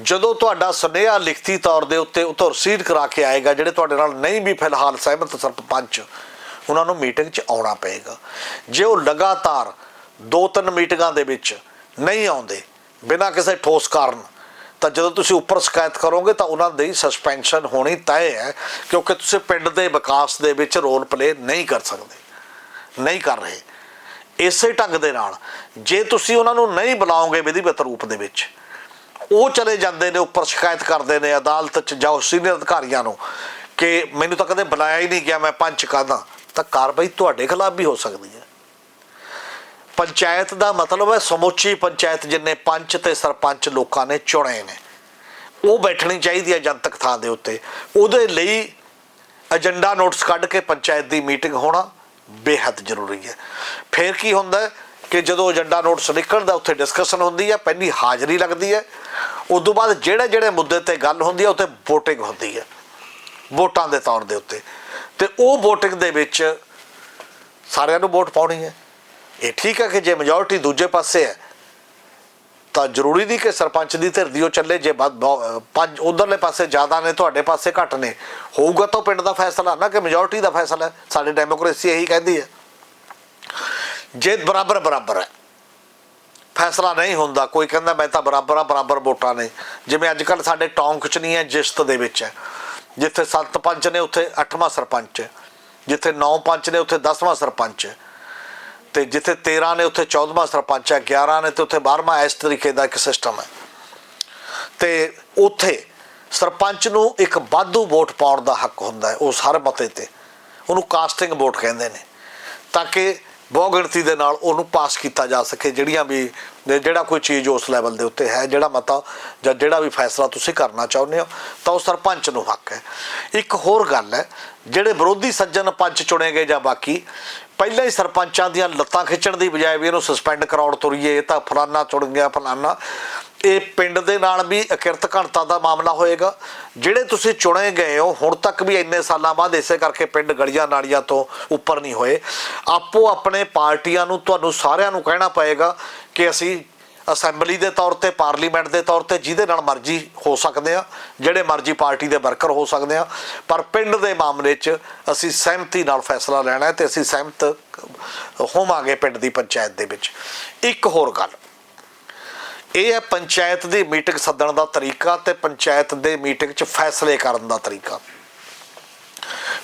ਜਦੋਂ ਤੁਹਾਡਾ ਸੁਨੇਹਾ ਲਿਖਤੀ ਤੌਰ ਦੇ ਉੱਤੇ ਉਤੋਂ ਸੀਟ ਕਰਾ ਕੇ ਆਏਗਾ, ਜਿਹੜੇ ਤੁਹਾਡੇ ਨਾਲ ਨਹੀਂ ਵੀ ਫਿਲਹਾਲ ਸਹਿਮਤ ਸਰਪੰਚ, ਉਹਨਾਂ ਨੂੰ ਮੀਟਿੰਗ 'ਚ ਆਉਣਾ ਪਏਗਾ। ਜੇ ਉਹ ਲਗਾਤਾਰ ਦੋ ਤਿੰਨ ਮੀਟਿੰਗਾਂ ਦੇ ਵਿੱਚ ਨਹੀਂ ਆਉਂਦੇ, ਬਿਨਾਂ ਕਿਸੇ ਠੋਸ ਕਾਰਨ। ਤਾਂ ਜਦੋਂ ਤੁਸੀਂ ਉੱਪਰ ਸ਼ਿਕਾਇਤ ਕਰੋਗੇ ਤਾਂ ਉਹਨਾਂ ਦੀ ਸਸਪੈਂਸ਼ਨ ਹੋਣੀ ਤੈਅ ਹੈ, ਕਿਉਂਕਿ ਤੁਸੀਂ ਪਿੰਡ ਦੇ ਵਿਕਾਸ ਦੇ ਵਿੱਚ ਰੋਲ ਪਲੇ ਨਹੀਂ ਕਰ ਸਕਦੇ, ਨਹੀਂ ਕਰ ਰਹੇ। ਇਸੇ ਢੰਗ ਦੇ ਨਾਲ, ਜੇ ਤੁਸੀਂ ਉਹਨਾਂ ਨੂੰ ਨਹੀਂ ਬੁਲਾਓਗੇ ਵਿਧੀਵਤ ਰੂਪ ਦੇ ਵਿੱਚ, ਉਹ ਚਲੇ ਜਾਂਦੇ ਨੇ, ਉੱਪਰ ਸ਼ਿਕਾਇਤ ਕਰਦੇ ਨੇ, ਅਦਾਲਤ 'ਚ ਜਾਓ ਸੀਨੀਅਰ ਅਧਿਕਾਰੀਆਂ ਨੂੰ ਕਿ ਮੈਨੂੰ ਤਾਂ ਕਦੇ ਬੁਲਾਇਆ ਹੀ ਨਹੀਂ ਗਿਆ, ਮੈਂ ਪੰਚ ਕਾਦਾ ਤਾਂ ਕਾਰਵਾਈ ਤੁਹਾਡੇ ਖਿਲਾਫ ਵੀ ਹੋ ਸਕਦੀ ਹੈ। ਪੰਚਾਇਤ ਦਾ ਮਤਲਬ ਹੈ ਸਮੁੱਚੀ ਪੰਚਾਇਤ ਜਿੰਨੇ ਪੰਚ ਤੇ ਸਰਪੰਚ ਲੋਕਾਂ ਨੇ ਚੁਣੇ ਨੇ। ਉਹ ਬੈਠਣੀ ਚਾਹੀਦੀ ਹੈ ਜਨਤਕ ਥਾਂ ਦੇ ਉੱਤੇ। ਉਹਦੇ ਲਈ ਏਜੰਡਾ ਨੋਟਸ ਕੱਢ ਕੇ ਪੰਚਾਇਤ ਦੀ ਮੀਟਿੰਗ ਹੋਣਾ ਬੇਹੱਦ ਜ਼ਰੂਰੀ ਹੈ। ਫਿਰ ਕੀ ਹੁੰਦਾ ਕਿ ਜਦੋਂ ਏਜੰਡਾ ਨੋਟਸ ਨਿਕਲਦਾ, ਉੱਥੇ ਡਿਸਕਸ਼ਨ ਹੁੰਦੀ ਹੈ, ਪਹਿਲੀ ਹਾਜ਼ਰੀ ਲੱਗਦੀ ਹੈ। ਉਸ ਤੋਂ ਬਾਅਦ ਜਿਹੜੇ ਜਿਹੜੇ ਮੁੱਦੇ ਤੇ ਗੱਲ ਹੁੰਦੀ ਹੈ, ਉੱਥੇ VOTING ਹੁੰਦੀ ਹੈ। ਵੋਟਾਂ ਦੇ ਤੌਰ ਦੇ ਉੱਤੇ। ਤੇ ਉਹ VOTING ਦੇ ਵਿੱਚ ਸਾਰਿਆਂ ਨੂੰ ਵੋਟ ਪਾਉਣੀ ਹੈ। ਇਹ ਠੀਕ ਹੈ ਕਿ ਜੇ ਮੈਜੋਰਟੀ ਦੂਜੇ ਪਾਸੇ ਹੈ, ਤਾਂ ਜ਼ਰੂਰੀ ਨਹੀਂ ਕਿ ਸਰਪੰਚ ਦੀ ਧਿਰ ਦੀ ਉਹ ਚੱਲੇ, ਜੇ ਬਹੁ- ਪੰਜ ਉਧਰਲੇ ਪਾਸੇ ਜ਼ਿਆਦਾ ਨੇ, ਤੁਹਾਡੇ ਪਾਸੇ ਘੱਟ ਨੇ, ਹੋਊਗਾ ਤਾਂ ਉਹ ਪਿੰਡ ਦਾ ਫੈਸਲਾ ਨਾ ਕਿ ਮੈਜੋਰਟੀ ਦਾ ਫੈਸਲਾ ਹੈ। ਸਾਡੀ ਡੈਮੋਕ੍ਰੇਸੀ ਇਹੀ ਕਹਿੰਦੀ ਹੈ। ਜੇ ਬਰਾਬਰ ਬਰਾਬਰ ਹੈ, ਫੈਸਲਾ ਨਹੀਂ ਹੁੰਦਾ, ਕੋਈ ਕਹਿੰਦਾ ਮੈਂ ਤਾਂ ਬਰਾਬਰ ਆ ਬਰਾਬਰ ਵੋਟਾਂ ਨੇ। ਜਿਵੇਂ ਅੱਜ ਕੱਲ ਸਾਡੇ ਟੌਂਕ ਚ ਨਹੀਂ ਹੈ, ਜਿਸਤ ਦੇ ਵਿੱਚ ਹੈ। ਜਿੱਥੇ ਸੱਤ ਪੰਚ ਨੇ, ਉੱਥੇ ਅੱਠਵਾਂ ਸਰਪੰਚ ਹੈ। ਜਿੱਥੇ ਨੌ ਪੰਚ ਨੇ, ਉੱਥੇ 10ਵਾਂ ਸਰਪੰਚ ਹੈ। ਤੇ ਜਿੱਥੇ 13 ਨੇ, ਉੱਥੇ 14ਵਾਂ ਸਰਪੰਚ ਹੈ 11 ਨੇ ਤੇ ਉੱਥੇ 12ਵਾਂ ਇਸ ਤਰੀਕੇ ਦਾ ਇੱਕ ਸਿਸਟਮ ਹੈ। ਤੇ ਉੱਥੇ ਸਰਪੰਚ ਨੂੰ ਇੱਕ ਵਾਧੂ ਵੋਟ ਪਾਉਣ ਦਾ ਹੱਕ ਹੁੰਦਾ ਹੈ, ਉਸ ਹਰ ਮਤੇ ਤੇ। ਉਹਨੂੰ ਕਾਸਟਿੰਗ ਵੋਟ ਕਹਿੰਦੇ ਨੇ। ਤਾਂ ਕਿ ਬਹੁ ਗਿਣਤੀ ਦੇ ਨਾਲ ਉਹਨੂੰ ਪਾਸ ਕੀਤਾ ਜਾ ਸਕੇ, ਜਿਹੜੀਆਂ ਵੀ ਜਿਹੜਾ ਕੋਈ ਚੀਜ਼ ਉਸ ਲੈਵਲ ਦੇ ਉੱਤੇ ਹੈ, ਜਿਹੜਾ ਮਤਾ ਜਾਂ ਜਿਹੜਾ ਵੀ ਫੈਸਲਾ ਤੁਸੀਂ ਕਰਨਾ ਚਾਹੁੰਦੇ ਹੋ, ਤਾਂ ਉਹ ਸਰਪੰਚ ਨੂੰ ਹੱਕ ਹੈ। ਇੱਕ ਹੋਰ ਗੱਲ ਹੈ, ਜਿਹੜੇ ਵਿਰੋਧੀ ਸੱਜਣ ਪੰਚ ਚੁਣੇ ਗਏ ਜਾਂ ਬਾਕੀ, ਪਹਿਲਾਂ ਹੀ ਸਰਪੰਚਾਂ ਦੀਆਂ ਲੱਤਾਂ ਖਿੱਚਣ ਦੀ ਬਜਾਏ ਵੀ ਇਹਨੂੰ ਸਸਪੈਂਡ ਕਰਾਉਣ ਤੁਰੀਏ, ਇਹ ਤਾਂ ਫਲਾਨਾ ਚੁਣ ਗਿਆ, ਫਲਾਨਾ। ਇਹ ਪਿੰਡ ਦੇ ਨਾਲ ਵੀ ਅਕਿਰਤ ਘਣਤਾ ਦਾ ਮਾਮਲਾ ਹੋਏਗਾ। ਜਿਹੜੇ ਤੁਸੀਂ ਚੁਣੇ ਗਏ ਹੋ, ਹੁਣ ਤੱਕ ਵੀ ਇੰਨੇ ਸਾਲਾਂ ਬਾਅਦ ਇਸੇ ਕਰਕੇ ਪਿੰਡ ਗਲੀਆਂ ਨਾਲੀਆਂ ਤੋਂ ਉੱਪਰ ਨਹੀਂ ਹੋਏ। ਆਪੋ ਆਪਣੇ ਪਾਰਟੀਆਂ ਨੂੰ, ਤੁਹਾਨੂੰ ਸਾਰਿਆਂ ਨੂੰ ਕਹਿਣਾ ਪਏਗਾ ਕਿ ਅਸੀਂ ਅਸੈਂਬਲੀ ਦੇ ਤੌਰ ਤੇ, ਪਾਰਲੀਮੈਂਟ ਦੇ ਤੌਰ ਤੇ ਜਿਹਦੇ ਨਾਲ ਮਰਜ਼ੀ ਹੋ ਸਕਦੇ ਆ ਜਿਹੜੇ ਮਰਜ਼ੀ ਪਾਰਟੀ ਦੇ ਵਰਕਰ ਹੋ ਸਕਦੇ ਆ ਪਰ ਪਿੰਡ ਦੇ ਮਾਮਲੇ 'ਚ ਅਸੀਂ ਸਹਿਮਤੀ ਨਾਲ ਫੈਸਲਾ ਲੈਣਾ ਹੈ ਤੇ ਅਸੀਂ ਸਹਿਮਤ ਹੋਵਾਂਗੇ ਪਿੰਡ ਦੀ ਪੰਚਾਇਤ ਦੇ ਵਿੱਚ। ਇੱਕ ਹੋਰ ਗੱਲ ਇਹ ਹੈ ਪੰਚਾਇਤ ਦੀ ਮੀਟਿੰਗ ਸੱਦਣ ਦਾ ਤਰੀਕਾ ਤੇ ਪੰਚਾਇਤ ਦੇ ਮੀਟਿੰਗ 'ਚ ਫੈਸਲੇ ਕਰਨ ਦਾ ਤਰੀਕਾ।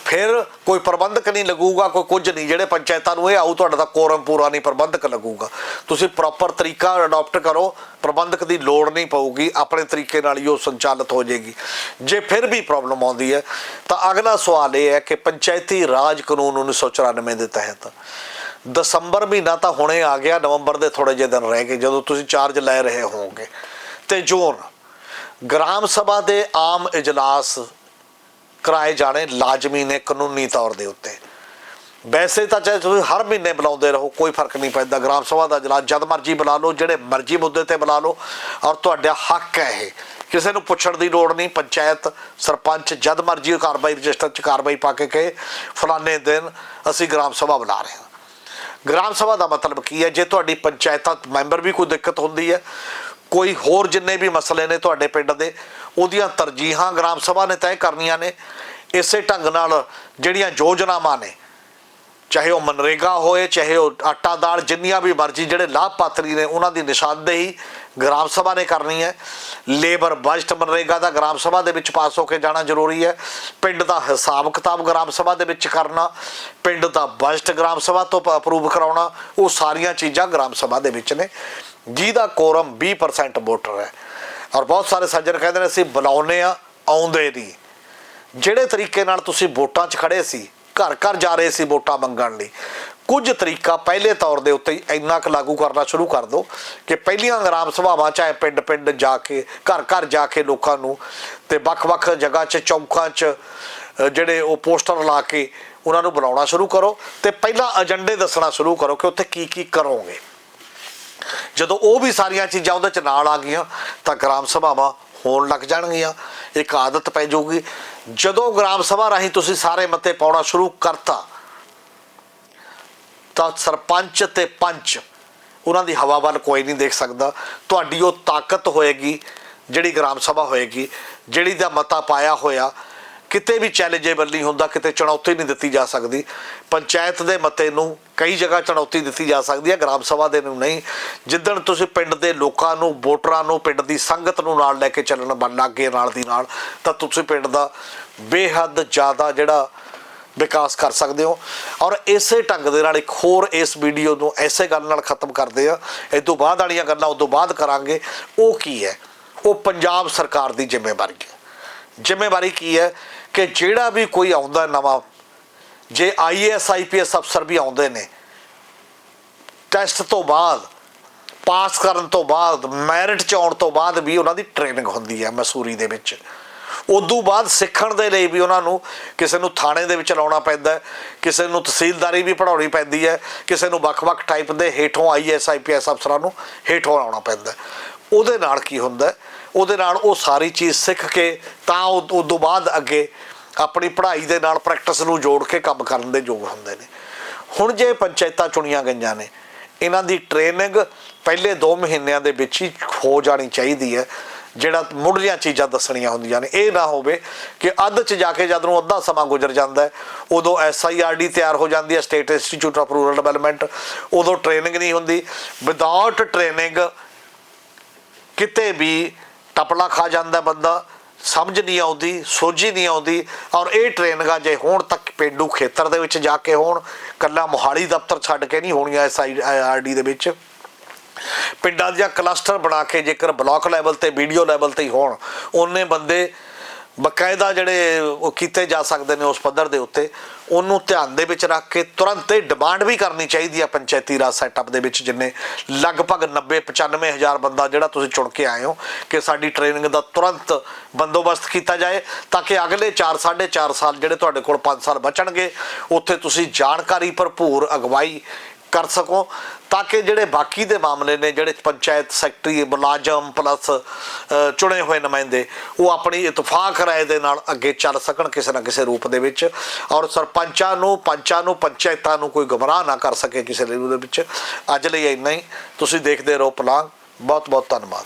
ਫਿਰ ਕੋਈ ਪ੍ਰਬੰਧਕ ਨਹੀਂ ਲੱਗੂਗਾ, ਕੋਈ ਕੁਝ ਨਹੀਂ, ਜਿਹੜੇ ਪੰਚਾਇਤਾਂ ਨੂੰ ਇਹ ਆਊ, ਤੁਹਾਡਾ ਤਾਂ ਕੋਰਮ ਪੂਰਾ ਨਹੀਂ, ਪ੍ਰਬੰਧਕ ਲੱਗੂਗਾ। ਤੁਸੀਂ ਪ੍ਰੋਪਰ ਤਰੀਕਾ ਅਡਾਪਟ ਕਰੋ, ਪ੍ਰਬੰਧਕ ਦੀ ਲੋੜ ਨਹੀਂ ਪਊਗੀ, ਆਪਣੇ ਤਰੀਕੇ ਨਾਲ ਹੀ ਉਹ ਸੰਚਾਲਿਤ ਹੋ ਜਾਏਗੀ। ਜੇ ਫਿਰ ਵੀ ਪ੍ਰੋਬਲਮ ਆਉਂਦੀ ਹੈ, ਤਾਂ ਅਗਲਾ ਸਵਾਲ ਇਹ ਹੈ ਕਿ ਪੰਚਾਇਤੀ ਰਾਜ ਕਾਨੂੰਨ 1994 ਦੇ ਤਹਿਤ ਦਸੰਬਰ ਮਹੀਨਾ ਤਾਂ ਹੁਣੇ ਆ ਗਿਆ, ਨਵੰਬਰ ਦੇ ਥੋੜੇ ਜਿਹੇ ਦਿਨ ਰਹਿ ਗਏ, ਜਦੋਂ ਤੁਸੀਂ ਚਾਰਜ ਲੈ ਰਹੇ ਹੋਵੋਗੇ। ਤੇ ਜੂਨ, ਗ੍ਰਾਮ ਸਭਾ ਦੇ ਆਮ ਇਜਲਾਸ ਕਰਾਏ ਜਾਣੇ ਲਾਜ਼ਮੀ ਨੇ ਕਾਨੂੰਨੀ ਤੌਰ ਦੇ ਉੱਤੇ। ਵੈਸੇ ਤਾਂ ਚਾਹੇ ਤੁਸੀਂ ਹਰ ਮਹੀਨੇ ਬੁਲਾਉਂਦੇ ਰਹੋ, ਕੋਈ ਫ਼ਰਕ ਨਹੀਂ ਪੈਂਦਾ। ਗ੍ਰਾਮ ਸਭਾ ਦਾ ਇਜਲਾਸ ਜਦ ਮਰਜ਼ੀ ਬੁਲਾ ਲਓ, ਜਿਹੜੇ ਮਰਜ਼ੀ ਮੁੱਦੇ ਤੇ ਬੁਲਾ ਲਓ, ਔਰ ਤੁਹਾਡਾ ਹੱਕ ਹੈ ਇਹ। ਕਿਸੇ ਨੂੰ ਪੁੱਛਣ ਦੀ ਲੋੜ ਨਹੀਂ, ਪੰਚਾਇਤ, ਸਰਪੰਚ, ਜਦ ਮਰਜ਼ੀ ਉਹ ਕਾਰਵਾਈ ਰਜਿਸਟਰ 'ਚ ਕਾਰਵਾਈ ਪਾ ਕੇ ਕਹੇ, ਫਲਾਣੇ ਦਿਨ ਅਸੀਂ ਗ੍ਰਾਮ ਸਭਾ ਬੁਲਾ ਰਹੇ ਹਾਂ। ਗ੍ਰਾਮ ਸਭਾ ਦਾ ਮਤਲਬ ਕੀ ਹੈ? ਜੇ ਤੁਹਾਡੀ ਪੰਚਾਇਤਾਂ ਮੈਂਬਰ ਵੀ ਕੋਈ ਦਿੱਕਤ ਹੁੰਦੀ ਹੈ, ਕੋਈ ਹੋਰ ਜਿੰਨੇ ਵੀ ਮਸਲੇ ਨੇ ਤੁਹਾਡੇ ਪਿੰਡ ਦੇ, ਉਹਦੀਆਂ ਤਰਜੀਹਾਂ ਗ੍ਰਾਮ ਸਭਾ ਨੇ ਤੈਅ ਕਰਨੀਆਂ ਨੇ। ਇਸੇ ਢੰਗ ਨਾਲ ਜਿਹੜੀਆਂ ਯੋਜਨਾਵਾਂ ਨੇ, ਚਾਹੇ ਉਹ ਮਨਰੇਗਾ ਹੋਏ, ਚਾਹੇ ਉਹ ਆਟਾ ਦਾਲ, ਜਿੰਨੀਆਂ ਵੀ ਮਰਜ਼ੀ ਜਿਹੜੇ ਲਾਭਪਾਤਰੀ ਨੇ, ਉਹਨਾਂ ਦੀ ਨਿਸ਼ਾਨਦੇਹੀ ਗ੍ਰਾਮ ਸਭਾ ਨੇ ਕਰਨੀ ਹੈ। ਲੇਬਰ ਬਜਟ ਮਨਰੇਗਾ ਦਾ ਗ੍ਰਾਮ ਸਭਾ ਦੇ ਵਿੱਚ ਪਾਸ ਹੋ ਕੇ ਜਾਣਾ ਜ਼ਰੂਰੀ ਹੈ। ਪਿੰਡ ਦਾ ਹਿਸਾਬ ਕਿਤਾਬ ਗ੍ਰਾਮ ਸਭਾ ਦੇ ਵਿੱਚ ਕਰਨਾ, ਪਿੰਡ ਦਾ ਬਜਟ ਗ੍ਰਾਮ ਸਭਾ ਤੋਂ ਅਪਰੂਵ ਕਰਾਉਣਾ, ਉਹ ਸਾਰੀਆਂ ਚੀਜ਼ਾਂ ਗ੍ਰਾਮ ਸਭਾ ਦੇ ਵਿੱਚ ਨੇ। ਜਿਹਦਾ ਕੋਰਮ 20% ਵੋਟਰ ਹੈ। ਔਰ ਬਹੁਤ ਸਾਰੇ ਸੱਜਣ ਕਹਿੰਦੇ ਨੇ, ਅਸੀਂ ਬੁਲਾਉਨੇ ਆ ਆਉਂਦੇ ਨਹੀਂ। ਜਿਹੜੇ ਤਰੀਕੇ ਨਾਲ ਤੁਸੀਂ ਵੋਟਾਂ 'ਚ ਖੜੇ ਸੀ ਘਰ ਘਰ ਜਾ ਰਹੇ ਸੀ ਵੋਟਾਂ ਮੰਗਣ ਲਈ ਕੁਝ ਤਰੀਕਾ ਪਹਿਲੇ ਤੌਰ ਦੇ ਉੱਤੇ ਇੰਨਾ ਕੁ ਲਾਗੂ ਕਰਨਾ ਸ਼ੁਰੂ ਕਰ ਦਿਓ ਕਿ ਪਹਿਲੀਆਂ ਗ੍ਰਾਮ ਸਭਾਵਾਂ, ਚਾਹੇ ਪਿੰਡ ਪਿੰਡ ਜਾ ਕੇ, ਘਰ ਘਰ ਜਾ ਕੇ ਲੋਕਾਂ ਨੂੰ ਤੇ ਵੱਖ-ਵੱਖ ਜਗ੍ਹਾ 'ਚ, ਚੌਂਕਾਂ 'ਚ ਜਿਹੜੇ ਉਹ ਪੋਸਟਰ ਲਾ ਕੇ ਉਹਨਾਂ ਨੂੰ ਬੁਲਾਉਣਾ ਸ਼ੁਰੂ ਕਰੋ ਤੇ ਪਹਿਲਾਂ ਏਜੰਡੇ ਦੱਸਣਾ ਸ਼ੁਰੂ ਕਰੋ ਕਿ ਉੱਥੇ ਕੀ ਕੀ ਕਰੋਗੇ। ਜਦੋਂ ਉਹ ਵੀ ਸਾਰੀਆਂ ਚੀਜ਼ਾਂ ਉਹਦੇ ਚ ਨਾਲ ਆ ਗਈਆਂ, ਤਾਂ ਗ੍ਰਾਮ ਸਭਾਵਾਂ ਹੋਣ ਲੱਗ ਜਾਣਗੀਆਂ, ਇੱਕ ਆਦਤ ਪੈ ਜਾਊਗੀ। ਜਦੋਂ ਗ੍ਰਾਮ ਸਭਾ ਰਾਹੀਂ ਤੁਸੀਂ ਸਾਰੇ ਮਤੇ ਪਾਉਣਾ ਸ਼ੁਰੂ ਕਰਤਾ ਤਾਂ ਸਰਪੰਚ ਤੇ ਪੰਚ, ਉਹਨਾਂ ਦੀ ਹਵਾ ਵੱਲ ਕੋਈ ਨਹੀਂ ਦੇਖ ਸਕਦਾ। ਤੁਹਾਡੀ ਉਹ ਤਾਕਤ ਹੋਏਗੀ, ਜਿਹੜੀ ਗ੍ਰਾਮ ਸਭਾ ਹੋਏਗੀ, ਜਿਹੜੀ ਦਾ ਮਤਾ ਪਾਇਆ ਹੋਇਆ, ਕਿਤੇ ਵੀ ਚੈਲੰਜੇਬਲ ਨਹੀਂ ਹੁੰਦਾ, ਕਿਤੇ ਚੁਣੌਤੀ ਨਹੀਂ ਦਿੱਤੀ ਜਾ ਸਕਦੀ। ਪੰਚਾਇਤ ਦੇ ਮਤੇ ਨੂੰ ਕਈ ਜਗ੍ਹਾ ਚੁਣੌਤੀ ਦਿੱਤੀ ਜਾ ਸਕਦੀ ਹੈ, ਗ੍ਰਾਮ ਸਭਾ ਦੇ ਨੂੰ ਨਹੀਂ। ਜਿੱਦਣ ਤੁਸੀਂ ਪਿੰਡ ਦੇ ਲੋਕਾਂ ਨੂੰ, ਵੋਟਰਾਂ ਨੂੰ, ਪਿੰਡ ਦੀ ਸੰਗਤ ਨੂੰ ਨਾਲ ਲੈ ਕੇ ਚੱਲਣ, ਬਣ ਲੱਗੇ ਨਾਲ ਦੀ ਨਾਲ, ਤਾਂ ਤੁਸੀਂ ਪਿੰਡ ਦਾ ਬੇਹੱਦ ਜ਼ਿਆਦਾ ਜਿਹੜਾ ਵਿਕਾਸ ਕਰ ਸਕਦੇ ਹੋ। ਔਰ ਇਸੇ ਢੰਗ ਦੇ ਨਾਲ ਇੱਕ ਹੋਰ ਇਸ ਵੀਡੀਓ ਨੂੰ ਐਸੇ ਗੱਲ ਨਾਲ ਖਤਮ ਕਰਦੇ ਆ ਇਸ ਤੋਂ ਬਾਅਦ ਵਾਲੀਆਂ ਗੱਲਾਂ ਉਸ ਤੋਂ ਬਾਅਦ ਕਰਾਂਗੇ। ਉਹ ਕੀ ਹੈ? ਉਹ ਪੰਜਾਬ ਸਰਕਾਰ ਦੀ ਜ਼ਿੰਮੇਵਾਰੀ ਹੈ। ਜ਼ਿੰਮੇਵਾਰੀ ਕੀ ਹੈ? ਕਿ ਜਿਹੜਾ ਵੀ ਕੋਈ ਆਉਂਦਾ ਨਵਾਂ, ਜੇ ਆਈਏਐਸ ਆਈਪੀਐਸ ਅਫਸਰ ਵੀ ਆਉਂਦੇ ਨੇ, ਟੈਸਟ ਤੋਂ ਬਾਅਦ, ਪਾਸ ਕਰਨ ਤੋਂ ਬਾਅਦ, ਮੈਰਿਟ ਚ ਆਉਣ ਤੋਂ ਬਾਅਦ ਵੀ ਉਹਨਾਂ ਦੀ ਟ੍ਰੇਨਿੰਗ ਹੁੰਦੀ ਹੈ ਮਸੂਰੀ ਦੇ ਵਿੱਚ। ਉਦੋਂ ਬਾਅਦ ਸਿੱਖਣ ਦੇ ਲਈ ਵੀ ਉਹਨਾਂ ਨੂੰ ਕਿਸੇ ਨੂੰ ਥਾਣੇ ਦੇ ਵਿੱਚ ਲਾਉਣਾ ਪੈਂਦਾ ਕਿਸੇ ਨੂੰ ਤਹਿਸੀਲਦਾਰੀ ਵੀ ਪੜਾਉਣੀ ਪੈਂਦੀ ਹੈ, ਕਿਸੇ ਨੂੰ ਵੱਖ-ਵੱਖ ਟਾਈਪ ਦੇ ਹੇਠੋਂ ਆਈਐਸ ਆਈਪੀਐਸ ਅਫਸਰਾਂ ਨੂੰ ਹੇਠੋਂ ਲਾਉਣਾ ਪੈਂਦਾ ਉਹਦੇ ਨਾਲ ਕੀ ਹੁੰਦਾ ਉਹਦੇ ਨਾਲ ਉਹ ਸਾਰੀ ਚੀਜ਼ ਸਿੱਖ ਕੇ ਤਾਂ ਉਹ ਤੋਂ ਬਾਅਦ ਅੱਗੇ ਆਪਣੀ ਪੜ੍ਹਾਈ ਦੇ ਨਾਲ ਪ੍ਰੈਕਟਿਸ ਨੂੰ ਜੋੜ ਕੇ ਕੰਮ ਕਰਨ ਦੇ ਯੋਗ ਹੁੰਦੇ ਨੇ। ਹੁਣ ਜੇ ਪੰਚਾਇਤਾਂ ਚੁਣੀਆਂ ਗਈਆਂ ਨੇ, ਇਹਨਾਂ ਦੀ ਟ੍ਰੇਨਿੰਗ ਪਹਿਲੇ 2 ਮਹੀਨਿਆਂ ਦੇ ਵਿੱਚ ਹੀ ਹੋ ਜਾਣੀ ਚਾਹੀਦੀ ਹੈ। ਜਿਹੜਾ ਮੁੱਢਲੀਆਂ ਚੀਜ਼ਾਂ ਦੱਸਣੀਆਂ ਹੁੰਦੀਆਂ ਨੇ। ਇਹ ਨਾ ਹੋਵੇ ਕਿ ਅੱਧ ਚ ਜਾ ਕੇ ਜਦ ਨੂੰ ਅੱਧਾ ਸਮਾਂ ਗੁਜ਼ਰ ਜਾਂਦਾ ਹੈ, ਉਦੋਂ ਐਸਆਈਆਰਡੀ ਤਿਆਰ ਹੋ ਜਾਂਦੀ ਹੈ State Institute of Rural Development ਉਦੋਂ ਟ੍ਰੇਨਿੰਗ ਨਹੀਂ ਹੁੰਦੀ। ਵਿਦਆਊਟ ਟ੍ਰੇਨਿੰਗ ਕਿਤੇ ਵੀ ਟਪਲਾ ਖਾ ਜਾਂਦਾ ਬੰਦਾ, ਸਮਝ ਨਹੀਂ ਆਉਂਦੀ, ਸੋਝੀ ਨਹੀਂ ਆਉਂਦੀ, ਔਰ ਇਹ ਟ੍ਰੇਨਿੰਗਾਂ ਜੇ ਹੋਣ ਤੱਕ ਪਿੰਡੂ ਖੇਤਰ ਦੇ ਵਿੱਚ ਜਾ ਕੇ ਹੋਣ, ਕੱਲਾ ਮੋਹਾਲੀ ਦਫ਼ਤਰ ਛੱਡ ਕੇ ਨਹੀਂ ਹੋਣੀਆਂ ਐਸ ਆਈ ਦੇ ਵਿੱਚ। ਪਿੰਡਾਂ ਦੀਆਂ ਕਲਸਟਰ ਬਣਾ ਕੇ ਜੇਕਰ ਬਲਾਕ ਲੈਵਲ ਤੇ, ਵੀਡੀਓ ਲੈਵਲ ਤੇ ਹੀ ਹੋਣ, ਉਹਨੇ ਬੰਦੇ ਬਕਾਇਦਾ ਜਿਹੜੇ ਉਹ ਕੀਤੇ ਜਾ ਸਕਦੇ ਨੇ ਉਸ ਪੱਧਰ ਦੇ ਉੱਤੇ, ਉਹਨੂੰ ਧਿਆਨ ਦੇ ਵਿੱਚ ਰੱਖ ਕੇ ਤੁਰੰਤ ਇਹ ਡਿਮਾਂਡ ਵੀ ਕਰਨੀ ਚਾਹੀਦੀ ਹੈ ਪੰਚਾਇਤੀ ਰਾਜ ਸੈਟਅਪ ਦੇ ਵਿੱਚ, ਜਿੰਨੇ ਲਗਭਗ 90 95 ਹਜ਼ਾਰ ਬੰਦਾ ਜਿਹੜਾ ਤੁਸੀਂ ਚੁਣ ਕੇ ਆਏ ਹੋ, ਕਿ ਸਾਡੀ ਟ੍ਰੇਨਿੰਗ ਦਾ ਤੁਰੰਤ ਬੰਦੋਬਸਤ ਕੀਤਾ ਜਾਏ, ਤਾਂ ਕਿ ਅਗਲੇ 4 4.5 ਸਾਲ ਜਿਹੜੇ ਤੁਹਾਡੇ ਕੋਲ 5 ਸਾਲ ਬਚਣਗੇ, ਉੱਥੇ ਤੁਸੀਂ ਜਾਣਕਾਰੀ ਭਰਪੂਰ ਅਗਵਾਈ ਕਰ ਸਕੋ, ਤਾਂ ਕਿ ਜਿਹੜੇ ਬਾਕੀ ਦੇ ਮਾਮਲੇ ਨੇ, ਜਿਹੜੇ ਪੰਚਾਇਤ ਸੈਕਟਰੀ ਮੁਲਾਜ਼ਮ ਪਲੱਸ ਚੁਣੇ ਹੋਏ ਨੁਮਾਇੰਦੇ, ਉਹ ਆਪਣੀ ਇਤਫਾਕ ਰਾਏ ਦੇ ਨਾਲ ਅੱਗੇ ਚੱਲ ਸਕਣ ਕਿਸੇ ਨਾ ਕਿਸੇ ਰੂਪ ਦੇ ਵਿੱਚ ਔਰ ਸਰਪੰਚਾਂ ਨੂੰ, ਪੰਚਾਂ ਨੂੰ, ਪੰਚਾਇਤਾਂ ਨੂੰ ਕੋਈ ਗੁੰਮਰਾਹ ਨਾ ਕਰ ਸਕੇ ਕਿਸੇ ਦੇ ਵਿੱਚ। ਅੱਜ ਲਈ ਇੰਨਾ ਹੀ। ਤੁਸੀਂ ਦੇਖਦੇ ਰਹੋ ਪਲਾਂਗ ਬਹੁਤ ਬਹੁਤ ਧੰਨਵਾਦ।